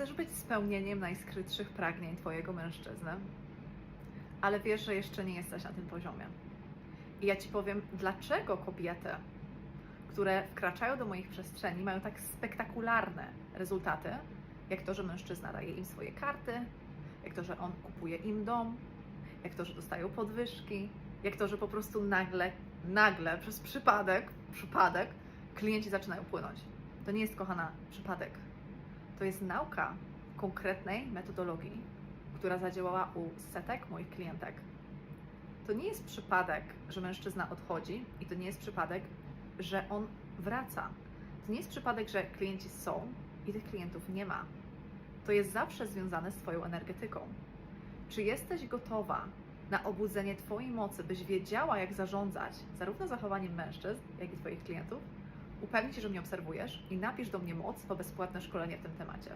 Chcesz być spełnieniem najskrytszych pragnień Twojego mężczyzny, ale wiesz, że jeszcze nie jesteś na tym poziomie. I ja Ci powiem, dlaczego kobiety, które wkraczają do moich przestrzeni, mają tak spektakularne rezultaty, jak to, że mężczyzna daje im swoje karty, jak to, że on kupuje im dom, jak to, że dostają podwyżki, jak to, że po prostu nagle, nagle, przez przypadek, przypadek, klienci zaczynają płynąć. To nie jest, kochana, przypadek. To jest nauka konkretnej metodologii, która zadziałała u setek moich klientek. To nie jest przypadek, że mężczyzna odchodzi i to nie jest przypadek, że on wraca. To nie jest przypadek, że klienci są i tych klientów nie ma. To jest zawsze związane z Twoją energetyką. Czy jesteś gotowa na obudzenie Twojej mocy, byś wiedziała, jak zarządzać zarówno zachowaniem mężczyzn, jak i Twoich klientów? Upewnij się, że mnie obserwujesz i napisz do mnie moc po bezpłatne szkolenie w tym temacie.